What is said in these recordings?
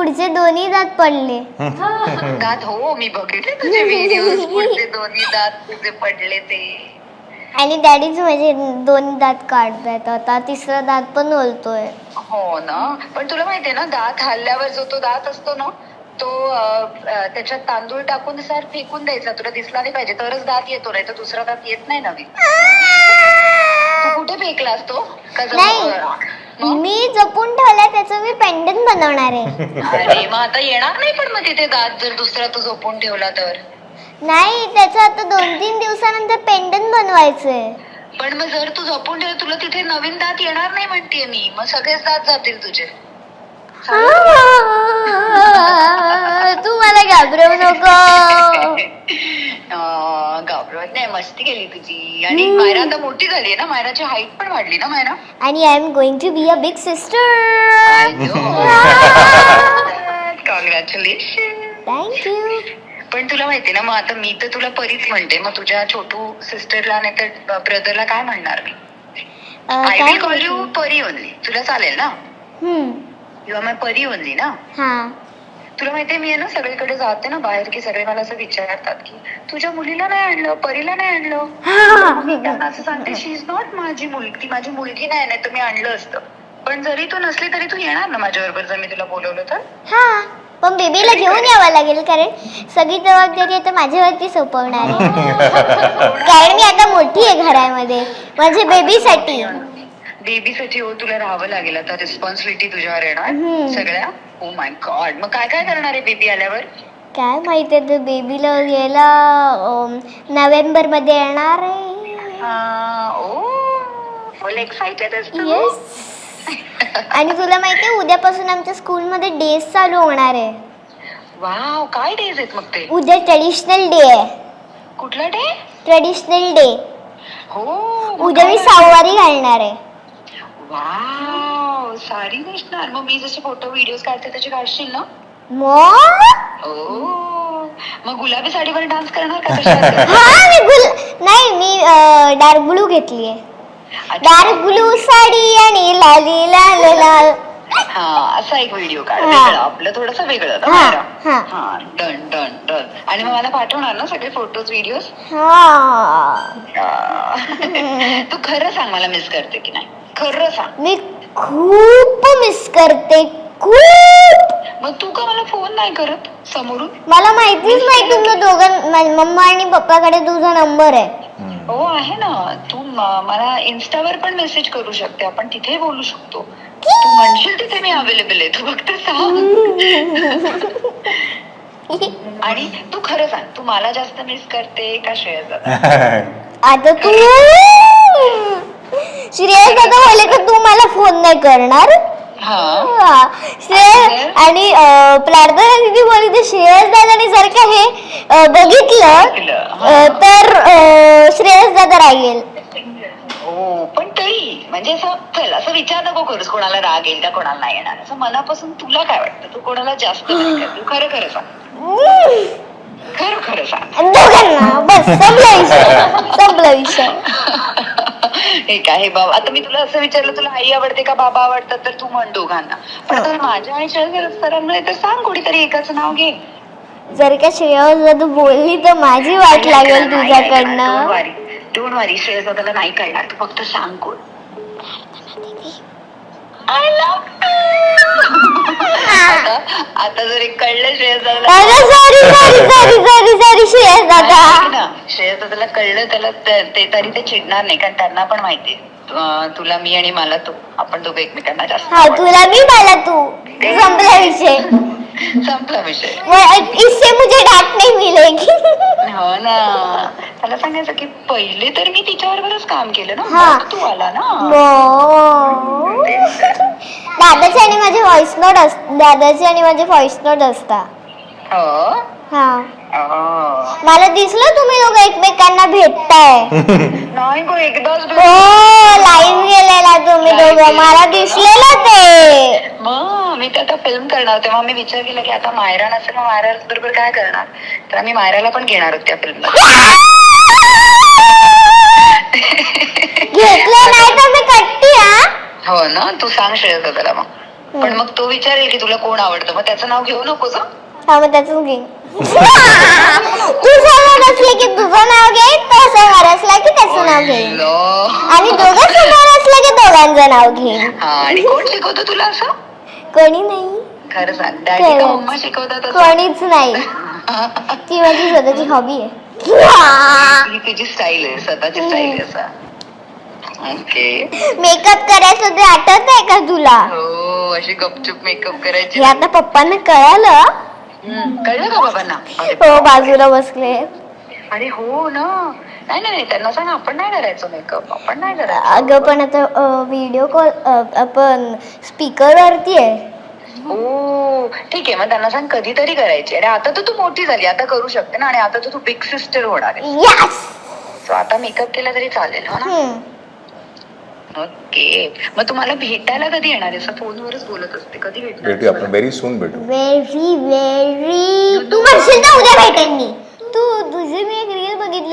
पुढचे दोन्ही दात पडले. दात हो मी बघितले तुझे व्हिडिओ पुढचे दोन्ही दात तुझे पडले ते. आणि डॅडीच माझे दोन दात काढतायत. आता तिसरा दात पण बोलतोय हो ना. पण तुला माहितीये ना दात हल्ल्यावर जो तो दात असतो ना तो त्याच्यात तांदूळ टाकून सर फेकून द्यायचा. तुला दिसला नाही पाहिजे. तरच दात येतो नाही तर दुसरा दात येत नाही नवीन. तू कुठे फेकलास तो? का नाही. मी जपून ठेवलाय त्याचं मी पेंडंट बनवणार आहे. अरे मग आता येणार नाही पण मग तिथे दात जर दुसरा तू झोपून ठेवला तर? नाही त्याचं आता दोन तीन दिवसानंतर पेंडंट बनवायचंय. पण मग जर तू झोपून ठेवलं तुला तिथे नवीन दात येणार नाही म्हणतेय मी. मग सगळेच दात जातील तुझे. तू मला घाबरवू नको. घाबरवत नाही. मस्ती केली तुझी. आणि मायरा आता मोठी झाली ना? मायराची हाईट पण वाढली ना मायरा? आणि I am going to be a big sister congratulation thank you पण तुला माहिती ना मग आता मी तर तुला परीच म्हणते. मग तुझ्या छोटू सिस्टरला नाही तर ब्रदरला काय म्हणणार मी? I will call you Pari only तुला चालेल ना? हम्म. किंवा मग परी ओनली ना? हा. तुला माहितीये मी आहे ना सगळीकडे जाते ना बाहेर की सगळे मला असं विचारतात की तुझ्या मुलीला नाही आणलं? परीला नाही आणलं? मी त्यांना असं सांगते शी इज नॉट माझी मुलगी ती माझी मुलगी नाही नाही तर मी आणलं असतं. पण जरी तू नसली तरी तू येणार ना माझ्याबरोबर जर मी तुला बोलवलं तर? हा. पण बेबीला घेऊन यावं लागेल कारण सगळी जबाबदारी आता माझ्यावरती सोपवणार आहे. कारण मी आता मोठी आहे घरामध्ये माझ्या बेबीसाठी बेबीसाठी हो तुला राहावं लागेल. आता रिस्पॉन्सिबिलिटी तुझ्यावर येणार. हम्म. सगळ्या? ओ माय गॉड मग काय काय करणार आहे बेबी आल्यावर? काय माहिती आहे बेबीला गेला नोव्हेंबरमध्ये येणार आहे. हा, ओ फुल एक्साइटेड येस आणि तुला माहिती आहे उद्यापासून आमच्या स्कूलमध्ये डेज चालू होणार आहे. वाव काय डेज आहेत मग ते? उद्या ट्रेडिशनल डे आहे. कुठला डे ट्रेडिशनल डे हो उद्या मी? सहावारी घालणार आहे. वाव साडी नेसणार. मग मी जसे फोटो व्हिडिओ काढते त्याचे काढशील ना? मग? ओ मग गुलाबी साडीवर डान्स करणार का? हा मी गुल नाही मी डार्क ब्लू घेतली आहे. डार्क ब्लू साडी आणि लाली लाल लाल. हा असा एक व्हिडिओ काढ. हा. वेगळं आपलं थोडस वेगळं. ना हा, जरा. हा. हा डन डन डन आणि मग मला पाठवणार ना सगळे फोटोज व्हिडिओज हा. तू खरं सांग मला मिस करते की नाही. खरं सांग मी खूप मिस करते खूप. मग तू का मला फोन नाही करत? समोरून? मला माहितीच नाही तुमच्या दोघां मा- मम्मा आणि पप्पाकडे तुझा नंबर आहे. हो आहे ना. तू म- मला इन्स्टावर पण मेसेज करू शकते. आपण तिथे बोलू शकतो. तू म्हणशील तिथे मी अवेलेबल आहे. तू फक्त सांग. आणि तू खरं सांग. तू मला जास्त मिस करते का श्रेयस दादा? आता तू श्रेयस दादा बोले का तू मला फोन नाही करणार. हा. हा. श्रेयस आणि अं, प्रार्थना दिदी बोलली तर श्रेयस दादाने जर का हे अं, बघितलं हा. अं, तर अं, श्रेयस दादा राहील हो पण तरी म्हणजे असं चल असं विचार नको करूस कोणाला राग येईल का कोणाला नाही येणार. असं मनापासून तुला काय वाटतं? तू कोणाला जास्त नाही करत. तू खरं खरं सांग. खरं खरं सांग. दोघांना बस संपला विषय. संपला विषय. हे काय हे बाबा आता मी तुला असं विचारलं तुला आई आवडते का बाबा आवडतात तर तू म्हण दोघांना पण आता माझ्या आणि सरांमध्ये तर सांग कोणीतरी एकाच नाव घे जर का श्रेयस दादा बोलली तर माझी वाट लागेल तुझ्याकडनं डोंट वारी श्रेयस दादाला नाही कळणार तू फक्त सांग कोण आय आता आता जर कळलं श्रेयस अरे sorry sorry sorry sorry sorry Shreyas दादा. ना श्रेयस दादाला कळलं त्याला त- ते तरी ते चिडणार नाही कारण त्यांना पण माहिती तुला मी आणि मला तू आपण दोघं एकमेकांना जास्त हा आवडतो. तुला मी मला तू. संपला विषय. संपला विषय. वो- इससे मुझे डांट नहीं मिलेगी. हो ना. त्याला सांगायचं की पहिले तर मी तिच्याबरोबरच काम केलं ना. हा. मग तू आला ना. मो. दादाचे आणि माझे व्हॉइस नोट अस दादाचे आणि माझे व्हॉइस नोट असता. हो? हा. हो. मला दिसलं तुम्ही दोघं एकमेकांना भेटताय. नाही गो एकदाच हो लाईव्ह गेलेला तुम्ही दोघं. मला दिसलेलं ते. मग? मी ते आता फिल्म करणार तेव्हा मी विचार केला की आता मायरा नसेल मग मायरा बरोबर काय करणार? तर आम्ही मायराला पण घेणार आहोत त्या फिल्मला घेतलं नाही तर मी कट्टी हा? हो ना? तू सांग श्रेयस दादाला मग. पण मग तो विचारेल की तुला कोण आवडतं? मग त्याचं नाव घेऊ नकोस हं? हा मग त्याच घे असले की तुझं नाव घे असला की त्याचं नाव घे. आणि दोघं समोर असलं की दोघांचं नाव घे हा आणि कोण शिकवतो तुला असं? कोणी नाही. खरं सांग. डॅडी का खरंच. मम्मा शिकवतात असं? कोणीच नाही. ती माझी स्वतःची हॉबी आहे. ही तुझी स्टाईल आहे स्वतःची स्टाईल आहे असं. ओके मेकअप करायचं ते आठवत आहे का तुला? हो अशी गपचूप मेकअप करायची. हे आता पप्पांना कळालं? हम्म, कळलं का बाबांना अरे हो बाजूला बसले. अरे हो ना. नाही नाही त्यांना सांग आपण नाही करायचो मेकअप आपण नाही करायचो. अगं पण आता व्हिडिओ कॉल आपण स्पीकर वरती आहे. ओ ठीक आहे मग त्यांना सांग कधीतरी करायची अरे आता तर तू मोठी झाली आता करू शकते ना आणि आता तर तू बिग सिस्टर होणार आहे. यस So आता मेकअप केला तरी चालेल हो ना? ओके. मग तुम्हाला भेटायला कधी येणार आहे? असं फोनवरच बोलत असते कधी भेटणार भेटू आपण व्हेरी सून भेटू. व्हेरी व्हेरी तू म्हणशील ना उद्या भेटेन मी.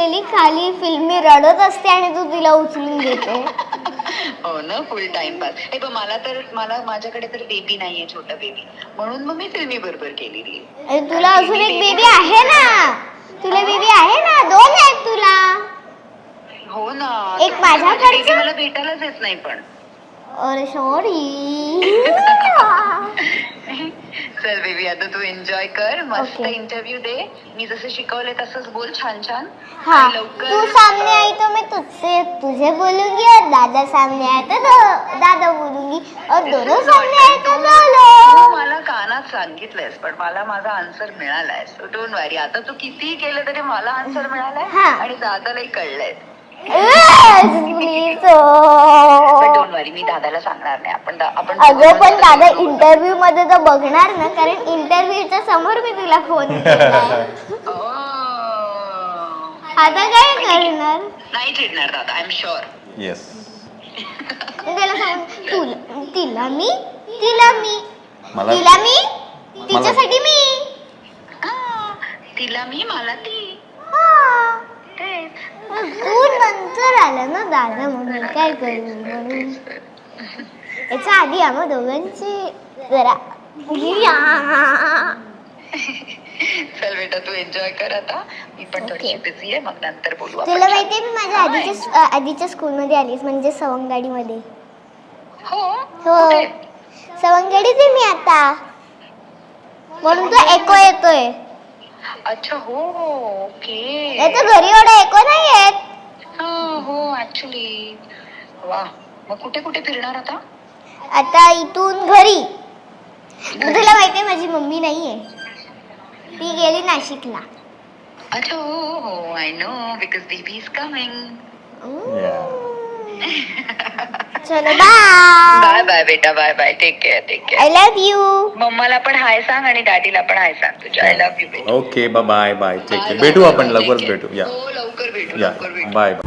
बघितलेली खाली फिल्मी रडत असते आणि तू तिला उचलून घेते. हो ना फुल टाइमपास हे पण मला तर मला माझ्याकडे तर बेबी नाहीये छोटा बेबी म्हणून मग मी फिल्मी बरोबर केलेली अरे तुला अजून एक बेबी आहे. ना? तुला बेबी आहे ना? दोन आहेत तुला. हो ना एक माझ्याकडचं? बेबी मला भेटायलाच येत नाही पण. अरे सॉरी चल बेबी आता तू एन्जॉय कर. मस्त Okay. इंटरव्ह्यू दे. मी जसं शिकवले तसंच बोल छान छान. हाँ. आणि लवकर तू सामने आई तो मैं तुझसे तुझे बोलूंगी और दादा सामने आए तो दो- दादा बोलूंगी और दोनों सामने आए तो तू दोनों मला कानात सांगितलंयस पण मला माझा आन्सर मिळालाय. सो डोंट वरी आता तू कितीही केलं तरी मला आन्सर मिळालाय हा. आणि दादालाही कळलंय. डोंट वरी मी दादाला सांगणार नाही. आपण दा- आपण अगं पण दादा इंटरव्ह्यू मध्ये तर बघणार ना कारण इंटरव्ह्यूच्या समोर मी तुला फोन केलाय Oh. आता काय करणार? नाही चिडणार दादा आय एम शुअर येस मी त्याला सांग तुला तिला मी? तिला मी? मला तिला मी? तिच्यासाठी मी? तिला मी मला ती. हा. तेच. तू नंतर आलं ना दादा म्हणून काय करू म्हणून? याच्या आधी आम्हा दोघांची जरा चल बेटा तू एन्जॉय कर आता. मी पण थोडीशी. बिझी आहे मग नंतर बोलू आपण. तुला माहितीये मी माझ्या आधीच्या आधीच्या स्कूलमध्ये आलीस म्हणजे सवंगडीमध्ये. हो? हो. कुठे? सवंगडीच आहे मी आता. म्हणून तो एको येतोय. अच्छा हो ओके. नाही तर घरी एवढा एको नाही येत हा हो ऍक्च्युली वा मग कुठे कुठे फिरणार आता? आता इथून घरी. तुला माहितीये माझी मम्मी नाहीये. ती गेली नाशिकला. अच्छा हो हो I know because baby is coming चलो बाय बाय बाय बेटा bye bye take care take care I love you मम्माला पण हाय सांग आणि डॅडीला पण हाय सांग तुझ्या. आय लव्ह यू बेटा ओके बाय बाय बाय ठीक आहे भेटू आपण लवकरच भेटू. या. हो लवकर भेटू या. लवकर भेटू. Bye bye